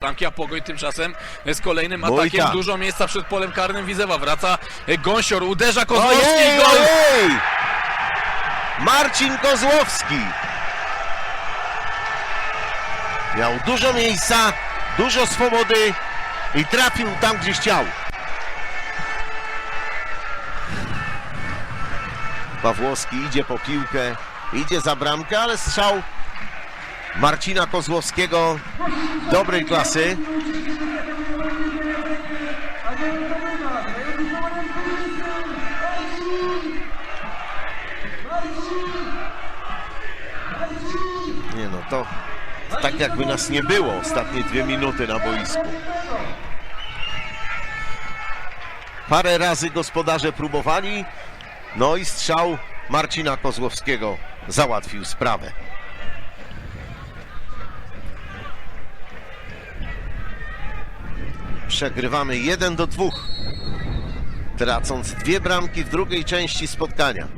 Bramki, a Pogoń tymczasem z kolejnym Bójka. atakiem. Dużo miejsca przed polem karnym Widzewa. Wraca Gąsior, uderza Kozłowski. Ojej, gol! ojej! Marcin Kozłowski. Miał dużo miejsca, dużo swobody i trafił tam, gdzie chciał. Pawłowski idzie po piłkę, idzie za bramkę, ale strzał Marcina Kozłowskiego dobrej klasy. Nie no, to tak jakby nas nie było ostatnie dwie minuty na boisku. Parę razy gospodarze próbowali, no i strzał Marcina Kozłowskiego załatwił sprawę. Przegrywamy 1 do 2, tracąc dwie bramki w drugiej części spotkania.